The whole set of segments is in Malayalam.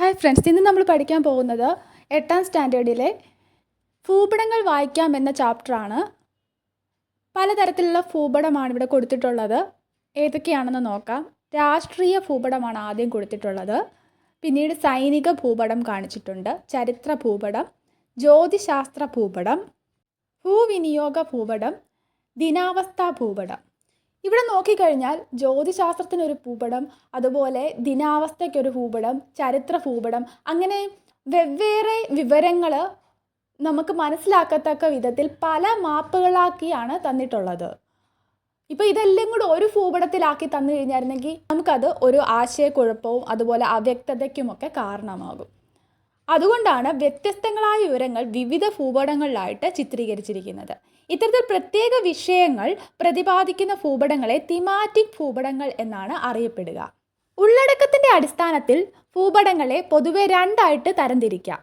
ഹായ് ഫ്രണ്ട്സ് ഇന്ന് നമ്മൾ പഠിക്കാൻ പോകുന്നത് എട്ടാം സ്റ്റാൻഡേർഡിലെ ഭൂപടങ്ങൾ വായിക്കാം എന്ന ചാപ്റ്ററാണ് പലതരത്തിലുള്ള ഭൂപടമാണ് ഇവിടെ കൊടുത്തിട്ടുള്ളത്. ഏതൊക്കെയാണെന്ന് നോക്കാം. രാഷ്ട്രീയ ഭൂപടമാണ് ആദ്യം കൊടുത്തിട്ടുള്ളത്. പിന്നീട് സൈനിക ഭൂപടം കാണിച്ചിട്ടുണ്ട്. ചരിത്ര ഭൂപടം ജ്യോതിശാസ്ത്ര ഭൂപടം ഭൂവിനിയോഗ ഭൂപടം ദിനാവസ്ഥ ഭൂപടം. ഇവിടെ നോക്കിക്കഴിഞ്ഞാൽ ജ്യോതിശാസ്ത്രത്തിനൊരു ഭൂപടം അതുപോലെ ദിനാവസ്ഥയ്ക്കൊരു ഭൂപടം ചരിത്ര ഭൂപടം അങ്ങനെ വെവ്വേറെ വിവരങ്ങൾ നമുക്ക് മനസ്സിലാക്കത്തക്ക വിധത്തിൽ പല മാപ്പുകളാക്കിയാണ് തന്നിട്ടുള്ളത്. ഇപ്പോൾ ഇതെല്ലാം കൂടെ ഒരു ഭൂപടത്തിലാക്കി തന്നു കഴിഞ്ഞായിരുന്നെങ്കിൽ നമുക്കത് ഒരു ആശയക്കുഴപ്പവും അതുപോലെ അവ്യക്തതയ്ക്കുമൊക്കെ കാരണമാകും. അതുകൊണ്ടാണ് വ്യത്യസ്തങ്ങളായ വിവരങ്ങൾ വിവിധ ഭൂപടങ്ങളിലായിട്ട് ചിത്രീകരിച്ചിരിക്കുന്നത്. ഇത്തരത്തിൽ പ്രത്യേക വിഷയങ്ങൾ പ്രതിപാദിക്കുന്ന ഭൂപടങ്ങളെ തിമാറ്റിക് ഭൂപടങ്ങൾ എന്നാണ് അറിയപ്പെടുക. ഉള്ളടക്കത്തിന്റെ അടിസ്ഥാനത്തിൽ ഭൂപടങ്ങളെ പൊതുവെ രണ്ടായിട്ട് തരംതിരിക്കാം.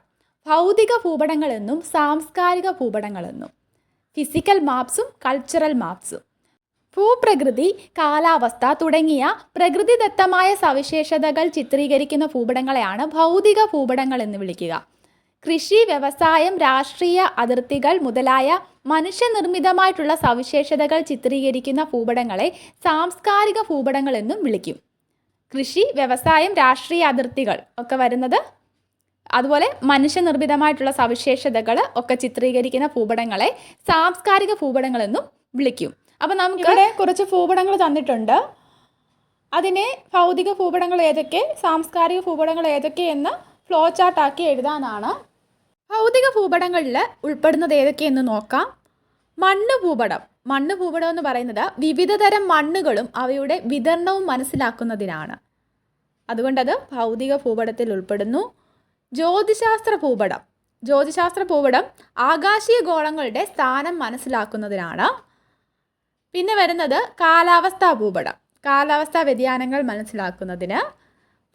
ഭൗതിക ഭൂപടങ്ങളെന്നും സാംസ്കാരിക ഭൂപടങ്ങളെന്നും. ഫിസിക്കൽ മാപ്സും കൾച്ചറൽ മാപ്സും ഭൂപ്രകൃതി കാലാവസ്ഥ തുടങ്ങിയ പ്രകൃതിദത്തമായ സവിശേഷതകൾ ചിത്രീകരിക്കുന്ന ഭൂപടങ്ങളെയാണ് ഭൗതിക ഭൂപടങ്ങൾ എന്ന് വിളിക്കുക. കൃഷി വ്യവസായം രാഷ്ട്രീയ അതിർത്തികൾ മുതലായ മനുഷ്യനിർമ്മിതമായിട്ടുള്ള സവിശേഷതകൾ ചിത്രീകരിക്കുന്ന ഭൂപടങ്ങളെ സാംസ്കാരിക ഭൂപടങ്ങൾ എന്നും വിളിക്കും. കൃഷി വ്യവസായം രാഷ്ട്രീയ അതിർത്തികൾ ഒക്കെ വരുന്നത് അതുപോലെ മനുഷ്യനിർമ്മിതമായിട്ടുള്ള സവിശേഷതകൾ ഒക്കെ ചിത്രീകരിക്കുന്ന ഭൂപടങ്ങളെ സാംസ്കാരിക ഭൂപടങ്ങളെന്നും വിളിക്കും. അപ്പം നമുക്ക് ഇവിടെ കുറച്ച് ഭൂപടങ്ങൾ തന്നിട്ടുണ്ട്. അതിനെ ഭൗതിക ഭൂപടങ്ങൾ ഏതൊക്കെ സാംസ്കാരിക ഭൂപടങ്ങൾ ഏതൊക്കെ എന്ന് ഫ്ലോ ചാർട്ടാക്കി എഴുതാനാണ്. ഭൗതിക ഭൂപടങ്ങളിൽ ഉൾപ്പെടുന്നത് ഏതൊക്കെയെന്ന് നോക്കാം. മണ്ണ് ഭൂപടം. മണ്ണ് ഭൂപടം എന്ന് പറയുന്നത് വിവിധതരം മണ്ണുകളും അവയുടെ വിതരണവും മനസ്സിലാക്കുന്നതിനാണ്. അതുകൊണ്ടത് ഭൗതിക ഭൂപടത്തിൽ ഉൾപ്പെടുന്നു. ജ്യോതിശാസ്ത്ര ഭൂപടം. ജ്യോതിശാസ്ത്ര ഭൂപടം ആകാശീയ ഗോളങ്ങളുടെ സ്ഥാനം മനസ്സിലാക്കുന്നതിനാണ്. പിന്നെ വരുന്നത് കാലാവസ്ഥാ ഭൂപടം. കാലാവസ്ഥാ വ്യതിയാനങ്ങൾ മനസ്സിലാക്കുന്നതിന്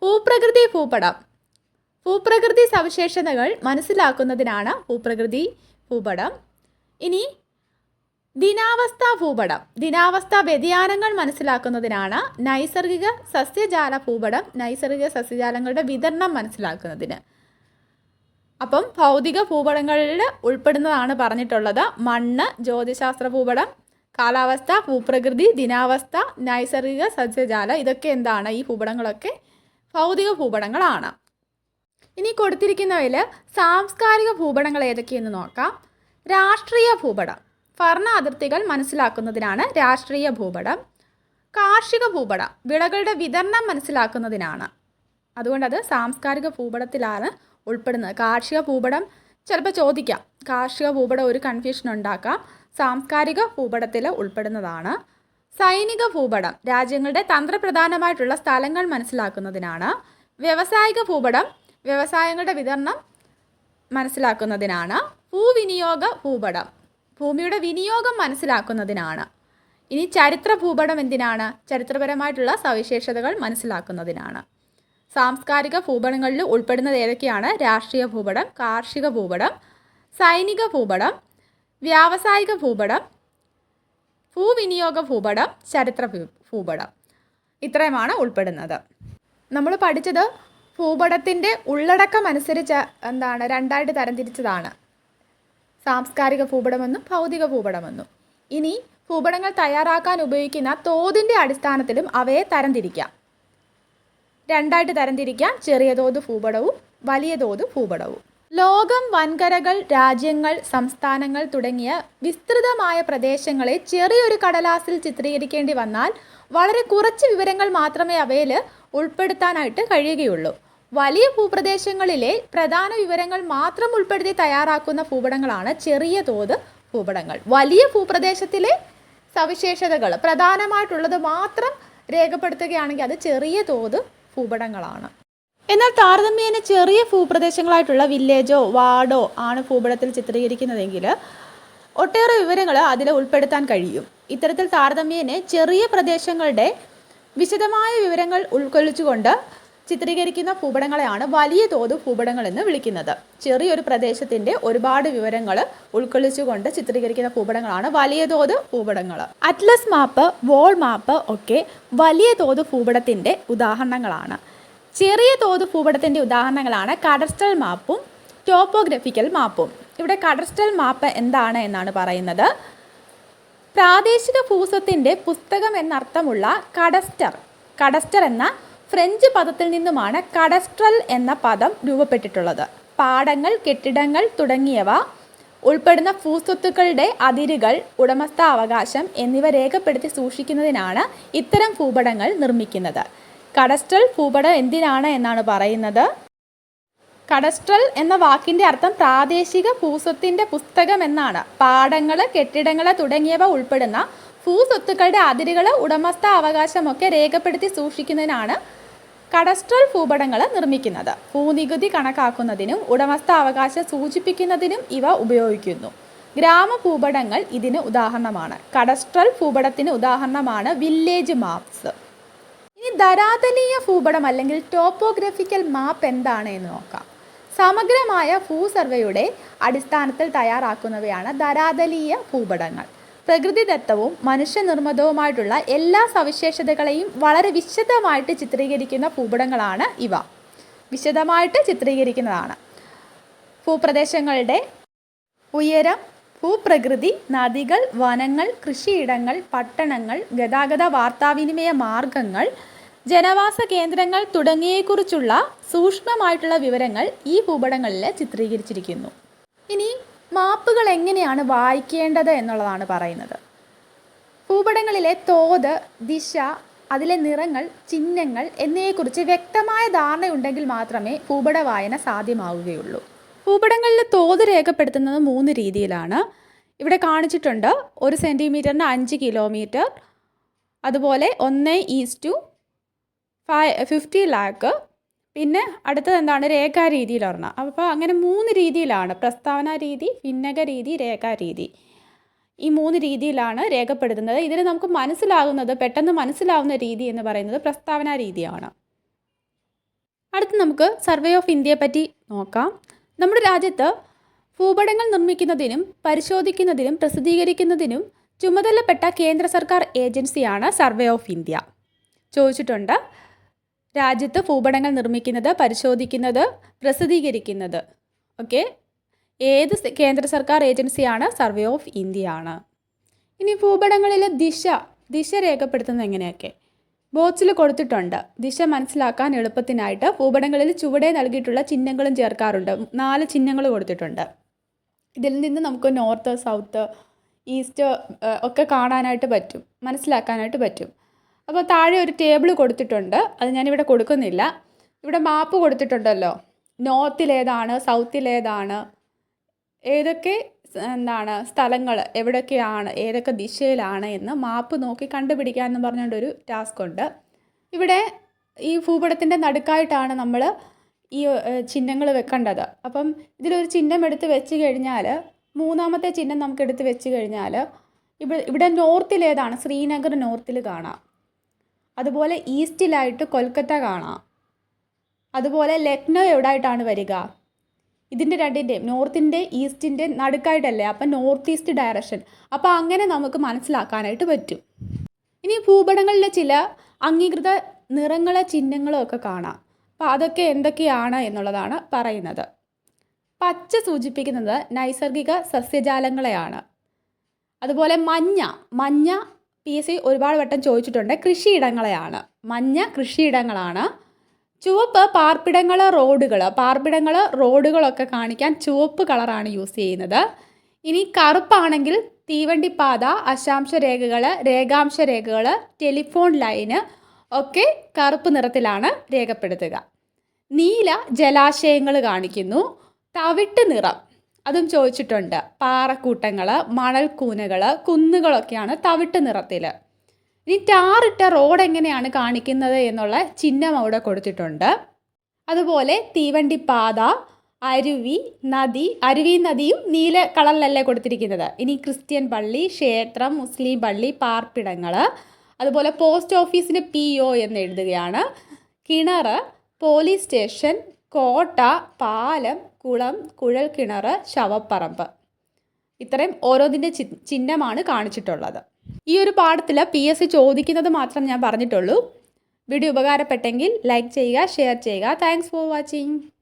ഭൂപ്രകൃതി ഭൂപടം. ഭൂപ്രകൃതി സവിശേഷതകൾ മനസ്സിലാക്കുന്നതിനാണ് ഭൂപ്രകൃതി ഭൂപടം. ഇനി ദിനാവസ്ഥാ ഭൂപടം. ദിനാവസ്ഥാ വ്യതിയാനങ്ങൾ മനസ്സിലാക്കുന്നതിനാണ് നൈസർഗിക സസ്യജാല ഭൂപടം നൈസർഗിക സസ്യജാലങ്ങളുടെ വിതരണം മനസ്സിലാക്കുന്നതിന്. അപ്പം ഭൗതിക ഭൂപടങ്ങളിൽ ഉൾപ്പെടുന്നതാണ് പറഞ്ഞിട്ടുള്ളത് മണ്ണ് ജ്യോതിശാസ്ത്ര ഭൂപടം കാലാവസ്ഥ ഭൂപ്രകൃതി ദിനാവസ്ഥ നൈസർഗിക സസ്യജാല ഇതൊക്കെ എന്താണ്? ഈ ഭൂപടങ്ങളൊക്കെ ഭൗതിക ഭൂപടങ്ങളാണ്. ഇനി കൊടുത്തിരിക്കുന്നവയിൽ സാംസ്കാരിക ഭൂപടങ്ങൾ ഏതൊക്കെയെന്ന് നോക്കാം. രാഷ്ട്രീയ ഭൂപടം. ഭരണ അതിർത്തികൾ മനസ്സിലാക്കുന്നതിനാണ് രാഷ്ട്രീയ ഭൂപടം. കാർഷിക ഭൂപടം. വിളകളുടെ വിതരണം മനസ്സിലാക്കുന്നതിനാണ്. അതുകൊണ്ടത് സാംസ്കാരിക ഭൂപടത്തിലാണ് ഉൾപ്പെടുന്നത്. കാർഷിക ഭൂപടം ചിലപ്പോൾ ചോദിക്കാം. കാർഷിക ഭൂപടം ഒരു കൺഫ്യൂഷൻ ഉണ്ടാക്കാം. സാംസ്കാരിക ഭൂപടത്തിൽ ഉൾപ്പെടുന്നതാണ്. സൈനിക ഭൂപടം രാജ്യങ്ങളുടെ തന്ത്രപ്രധാനമായിട്ടുള്ള സ്ഥലങ്ങൾ മനസ്സിലാക്കുന്നതിനാണ്. വ്യവസായിക ഭൂപടം വ്യവസായങ്ങളുടെ വിതരണം മനസ്സിലാക്കുന്നതിനാണ്. ഭൂവിനിയോഗ ഭൂപടം ഭൂമിയുടെ വിനിയോഗം മനസ്സിലാക്കുന്നതിനാണ്. ഇനി ചരിത്ര ഭൂപടം എന്തിനാണ്? ചരിത്രപരമായിട്ടുള്ള സവിശേഷതകൾ മനസ്സിലാക്കുന്നതിനാണ്. സാംസ്കാരിക ഭൂപടങ്ങളിൽ ഉൾപ്പെടുന്നത് ഏതൊക്കെയാണ്? രാഷ്ട്രീയ ഭൂപടം കാർഷിക ഭൂപടം സൈനിക ഭൂപടം വ്യാവസായിക ഭൂപടം ഭൂവിനിയോഗ ഭൂപടം ചരിത്ര ഭൂപടം ഇത്രയുമാണ് ഉൾപ്പെടുന്നത്. നമ്മൾ പഠിച്ചത് ഭൂപടത്തിന്റെ ഉള്ളടക്കം അനുസരിച്ച് എന്താണ് രണ്ടായിട്ട് തരംതിരിച്ചതാണ്. സാംസ്കാരിക ഭൂപടമെന്നും ഭൗതിക ഭൂപടമെന്നും. ഇനി ഭൂപടങ്ങൾ തയ്യാറാക്കാൻ ഉപയോഗിക്കുന്ന തോതിന്റെ അടിസ്ഥാനത്തിലും അവയെ തരംതിരിക്കാം. രണ്ടായിട്ട് തരംതിരിക്കാം. ചെറിയ തോത് ഭൂപടവും വലിയ തോത് ഭൂപടവും. ലോകം വൻകരകൾ രാജ്യങ്ങൾ സംസ്ഥാനങ്ങൾ തുടങ്ങിയ വിസ്തൃതമായ പ്രദേശങ്ങളെ ചെറിയൊരു കടലാസിൽ ചിത്രീകരിക്കേണ്ടി വന്നാൽ വളരെ കുറച്ച് വിവരങ്ങൾ മാത്രമേ അവയിൽ ഉൾപ്പെടുത്താനായിട്ട് കഴിയുകയുള്ളൂ. വലിയ ഭൂപ്രദേശങ്ങളിലെ പ്രധാന വിവരങ്ങൾ മാത്രം ഉൾപ്പെടുത്തി തയ്യാറാക്കുന്ന ഭൂപടങ്ങളാണ് ചെറിയ തോത് ഭൂപടങ്ങൾ. വലിയ ഭൂപ്രദേശത്തിലെ സവിശേഷതകൾ പ്രധാനമായിട്ടുള്ളത് മാത്രം രേഖപ്പെടുത്തുകയാണെങ്കിൽ അത് ചെറിയ തോത് ഭൂപടങ്ങളാണ്. എന്നാൽ താരതമ്യേന ചെറിയ ഭൂപ്രദേശങ്ങളായിട്ടുള്ള വില്ലേജോ വാർഡോ ആണ് ഭൂപടത്തിൽ ചിത്രീകരിക്കുന്നതെങ്കിൽ ഒട്ടേറെ വിവരങ്ങൾ അതിൽ ഉൾപ്പെടുത്താൻ കഴിയും. ഇത്തരത്തിൽ താരതമ്യേന ചെറിയ പ്രദേശങ്ങളുടെ വിശദമായ വിവരങ്ങൾ ഉൾക്കൊള്ളിച്ചുകൊണ്ട് ചിത്രീകരിക്കുന്ന ഭൂപടങ്ങളെയാണ് വലിയ തോത് ഭൂപടങ്ങൾ എന്ന് വിളിക്കുന്നത്. ചെറിയൊരു പ്രദേശത്തിന്റെ ഒരുപാട് വിവരങ്ങൾ ഉൾക്കൊള്ളിച്ചുകൊണ്ട് ചിത്രീകരിക്കുന്ന ഭൂപടങ്ങളാണ് വലിയ തോത് ഭൂപടങ്ങൾ അറ്റ്ലസ് മാപ്പ് വോൾ മാപ്പ് ഒക്കെ വലിയ തോത് ഭൂപടത്തിന്റെ ഉദാഹരണങ്ങളാണ്. ചെറിയ തോത് ഭൂപടത്തിന്റെ ഉദാഹരണങ്ങളാണ് കടസ്റ്റൽ മാപ്പും ടോപ്പോഗ്രഫിക്കൽ മാപ്പും. ഇവിടെ കടസ്റ്റൽ മാപ്പ് എന്താണ് എന്നാണ് പറയുന്നത്. പ്രാദേശിക ഭൂസ്വത്തിന്റെ പുസ്തകം എന്നർത്ഥമുള്ള കഡസ്റ്റർ കഡസ്റ്റർ എന്ന ഫ്രഞ്ച് പദത്തിൽ നിന്നുമാണ് കഡസ്ട്രൽ എന്ന പദം രൂപപ്പെട്ടിട്ടുള്ളത്. പാടങ്ങൾ കെട്ടിടങ്ങൾ തുടങ്ങിയവ ഉൾപ്പെടുന്ന ഭൂസ്വത്തുക്കളുടെ അതിരുകൾ ഉടമസ്ഥാവകാശം എന്നിവ രേഖപ്പെടുത്തി സൂക്ഷിക്കുന്നതിനാണ് ഇത്തരം ഭൂപടങ്ങൾ നിർമ്മിക്കുന്നത്. കഡസ്ട്രൽ ഭൂപടം എന്തിനാണ് എന്നാണ് പറയുന്നത്. കടസ്ട്രൽ എന്ന വാക്കിന്റെ അർത്ഥം പ്രാദേശിക ഭൂസ്വത്തിന്റെ പുസ്തകം എന്നാണ്. പാടങ്ങൾ കെട്ടിടങ്ങൾ തുടങ്ങിയവ ഉൾപ്പെടുന്ന ഭൂസ്വത്തുക്കളുടെ അതിരുകൾ ഉടമസ്ഥ അവകാശമൊക്കെ രേഖപ്പെടുത്തി സൂക്ഷിക്കുന്നതിനാണ് കടസ്ട്രൽ ഭൂപടങ്ങൾ നിർമ്മിക്കുന്നത്. ഭൂനികുതി കണക്കാക്കുന്നതിനും ഉടമസ്ഥ അവകാശം സൂചിപ്പിക്കുന്നതിനും ഇവ ഉപയോഗിക്കുന്നു. ഗ്രാമ ഭൂപടങ്ങൾ ഇതിന് ഉദാഹരണമാണ്. കടസ്ട്രൽ ഭൂപടത്തിന് ഉദാഹരണമാണ് വില്ലേജ് മാപ്സ്. ഇനി ധരാതലീയ ഭൂപടം അല്ലെങ്കിൽ ടോപ്പോഗ്രഫിക്കൽ മാപ്പ് എന്താണ് എന്ന് നോക്കാം. സമഗ്രമായ ഭൂ സർവേയുടെ അടിസ്ഥാനത്തിൽ തയ്യാറാക്കുന്നവയാണ് ധരാതലീയ ഭൂപടങ്ങൾ. പ്രകൃതിദത്തവും മനുഷ്യനിർമ്മിതവുമായിട്ടുള്ള എല്ലാ സവിശേഷതകളെയും വളരെ വിശദമായിട്ട് ചിത്രീകരിക്കുന്ന ഭൂപടങ്ങളാണ് ഇവ. വിശദമായിട്ട് ചിത്രീകരിക്കുന്നതാണ്. ഭൂപ്രദേശങ്ങളുടെ ഉയരം ഭൂപ്രകൃതി നദികൾ വനങ്ങൾ കൃഷിയിടങ്ങൾ പട്ടണങ്ങൾ ഗതാഗത വാർത്താവിനിമയ മാർഗങ്ങൾ ജനവാസ കേന്ദ്രങ്ങൾ തുടങ്ങിയെക്കുറിച്ചുള്ള സൂക്ഷ്മമായിട്ടുള്ള വിവരങ്ങൾ ഈ ഭൂപടങ്ങളിൽ ചിത്രീകരിച്ചിരിക്കുന്നു. ഇനി മാപ്പുകൾ എങ്ങനെയാണ് വായിക്കേണ്ടത് എന്നുള്ളതാണ് പറയുന്നത്. ഭൂപടങ്ങളിലെ തോത് ദിശ അതിലെ നിറങ്ങൾ ചിഹ്നങ്ങൾ എന്നിവയെക്കുറിച്ച് വ്യക്തമായ ധാരണയുണ്ടെങ്കിൽ മാത്രമേ ഭൂപട വായന സാധ്യമാവുകയുള്ളൂ. ഭൂപടങ്ങളിൽ തോത് രേഖപ്പെടുത്തുന്നത് മൂന്ന് രീതിയിലാണ്. ഇവിടെ കാണിച്ചിട്ടുണ്ട് ഒരു സെന്റിമീറ്ററിന് അഞ്ച് കിലോമീറ്റർ അതുപോലെ ഒന്ന് is two five fifty lakh. പിന്നെ അടുത്തത് എന്താണ്? രേഖാ രീതിയിൽ ഒരെണ്ണം. അപ്പോൾ അങ്ങനെ മൂന്ന് രീതിയിലാണ്. പ്രസ്താവന രീതി ഭിന്നക രീതി രേഖാ രീതി. ഈ മൂന്ന് രീതിയിലാണ് രേഖപ്പെടുത്തുന്നത്. ഇതിൽ നമുക്ക് മനസ്സിലാകുന്നത് പെട്ടെന്ന് മനസ്സിലാവുന്ന രീതി എന്ന് പറയുന്നത് പ്രസ്താവന രീതിയാണ്. അടുത്ത് നമുക്ക് സർവേ ഓഫ് ഇന്ത്യയെ പറ്റി നോക്കാം. നമ്മുടെ രാജ്യത്ത് ഭൂപടങ്ങൾ നിർമ്മിക്കുന്നതിനും പരിശോധിക്കുന്നതിനും പ്രസിദ്ധീകരിക്കുന്നതിനും ചുമതലപ്പെട്ട കേന്ദ്ര സർക്കാർ ഏജൻസിയാണ് സർവേ ഓഫ് ഇന്ത്യ. ചോദിച്ചിട്ടുണ്ട്. രാജ്യത്ത് ഭൂപടങ്ങൾ നിർമ്മിക്കുന്നത് പരിശോധിക്കുന്നത് പ്രസിദ്ധീകരിക്കുന്നത്. ഓക്കെ? ഏത് കേന്ദ്ര സർക്കാർ ഏജൻസിയാണ്? സർവേ ഓഫ് ഇന്ത്യ ആണ് ഇനി ഭൂപടങ്ങളിലെ ദിശ ദിശ രേഖപ്പെടുത്തുന്നത് എങ്ങനെയൊക്കെ? ബോക്സിൽ കൊടുത്തിട്ടുണ്ട്. ദിശ മനസ്സിലാക്കാൻ എളുപ്പത്തിനായിട്ട് ഭൂപടങ്ങളിൽ ചുവടെ നൽകിയിട്ടുള്ള ചിഹ്നങ്ങളും ചേർക്കാറുണ്ട്. നാല് ചിഹ്നങ്ങൾ കൊടുത്തിട്ടുണ്ട്. ഇതിൽ നിന്ന് നമുക്ക് നോർത്ത് സൗത്ത് ഈസ്റ്റ് ഒക്കെ കാണാനായിട്ട് പറ്റും. മനസ്സിലാക്കാനായിട്ട് പറ്റും. അപ്പോൾ താഴെ ഒരു ടേബിൾ കൊടുത്തിട്ടുണ്ട്. അത് ഞാനിവിടെ കൊടുക്കുന്നില്ല. ഇവിടെ മാപ്പ് കൊടുത്തിട്ടുണ്ടല്ലോ. നോർത്തിലേതാണ് സൗത്തിലേതാണ് ഏതൊക്കെ എന്താണ്? സ്ഥലങ്ങൾ എവിടെയൊക്കെയാണ് ഏതൊക്കെ ദിശയിലാണ് എന്ന് മാപ്പ് നോക്കി കണ്ടുപിടിക്കുക എന്ന് പറഞ്ഞുകൊണ്ടൊരു ടാസ്ക് ഉണ്ട്. ഇവിടെ ഈ ഭൂപടത്തിന്റെ നടുക്കായിട്ടാണ് നമ്മൾ ഈ ചിഹ്നങ്ങൾ വെക്കേണ്ടത്. അപ്പം ഇതിലൊരു ചിഹ്നം എടുത്ത് വെച്ച് കഴിഞ്ഞാൽ മൂന്നാമത്തെ ചിഹ്നം നമുക്ക് എടുത്ത് വെച്ച് കഴിഞ്ഞാൽ ഇവിടെ ഇവിടെ നോർത്തിലേതാണ് ശ്രീനഗർ നോർത്തിൽ കാണാം. അതുപോലെ ഈസ്റ്റിലായിട്ട് കൊൽക്കത്ത കാണാം. അതുപോലെ ലക്നൗ എവിടായിട്ടാണ് വരിക? ഇതിന്റെ രണ്ടിന്റെയും നോർത്തിന്റെ ഈസ്റ്റിന്റെ നടുക്കായിട്ടല്ലേ? അപ്പം നോർത്ത് ഈസ്റ്റ് ഡയറക്ഷൻ. അപ്പോൾ അങ്ങനെ നമുക്ക് മനസ്സിലാക്കാനായിട്ട് പറ്റും. ഇനി ഭൂപടങ്ങളിലെ ചില അംഗീകൃത നിറങ്ങളെ ചിഹ്നങ്ങളോ ഒക്കെ കാണാം. അപ്പോൾ അതൊക്കെ എന്തൊക്കെയാണ് എന്നുള്ളതാണ് പറയുന്നത്. പച്ച സൂചിപ്പിക്കുന്നത് നൈസർഗിക സസ്യജാലങ്ങളെയാണ്. അതുപോലെ മഞ്ഞ മഞ്ഞ പി എസ് സി ഒരുപാട് വട്ടം ചോദിച്ചിട്ടുണ്ട്. കൃഷിയിടങ്ങളെയാണ്. മഞ്ഞ കൃഷിയിടങ്ങളാണ്. ചുവപ്പ് പാർപ്പിടങ്ങൾ റോഡുകൾ പാർപ്പിടങ്ങൾ റോഡുകളൊക്കെ കാണിക്കാൻ ചുവപ്പ് കളറാണ് യൂസ് ചെയ്യുന്നത്. ഇനി കറുപ്പാണെങ്കിൽ തീവണ്ടിപ്പാത അശാംശ രേഖകൾ രേഖാംശ രേഖകൾ ടെലിഫോൺ ലൈന് ഒക്കെ കറുപ്പ് നിറത്തിലാണ് രേഖപ്പെടുത്തുക. നീല ജലാശയങ്ങൾ കാണിക്കുന്നു. തവിട്ട് നിറം. അതും ചോദിച്ചിട്ടുണ്ട്. പാറക്കൂട്ടങ്ങൾ മണൽക്കൂനകൾ കുന്നുകളൊക്കെയാണ് തവിട്ട് നിറത്തിൽ ഇനി ടാറിട്ട റോഡ് എങ്ങനെയാണ് കാണിക്കുന്നത് എന്നുള്ള ചിഹ്നം അവിടെ കൊടുത്തിട്ടുണ്ട്. അതുപോലെ തീവണ്ടി പാത അരുവി നദി അരുവി നദിയും നീല കളറിലല്ലേ കൊടുത്തിരിക്കുന്നത്. ഇനി ക്രിസ്ത്യൻ പള്ളി ക്ഷേത്രം മുസ്ലിം പള്ളി പാർപ്പിടങ്ങൾ അതുപോലെ പോസ്റ്റ് ഓഫീസിന് പി ഒ എന്ന് എഴുതുകയാണ്. കിണർ പോലീസ് സ്റ്റേഷൻ കോട്ട പാലം കുളം കുഴൽ കിണർ ശവപ്പറമ്പ്. ഇത്രയും ഓരോന്നിന്റെ ചി ചിഹ്നമാണ് കാണിച്ചിട്ടുള്ളത്. ഈ ഒരു പാഠത്തിൽ പി എസ് സി ചോദിക്കുന്നത് മാത്രം ഞാൻ പറഞ്ഞിട്ടുള്ളൂ. വീഡിയോ ഉപകാരപ്പെട്ടെങ്കിൽ ലൈക്ക് ചെയ്യുക ഷെയർ ചെയ്യുക. Thanks for watching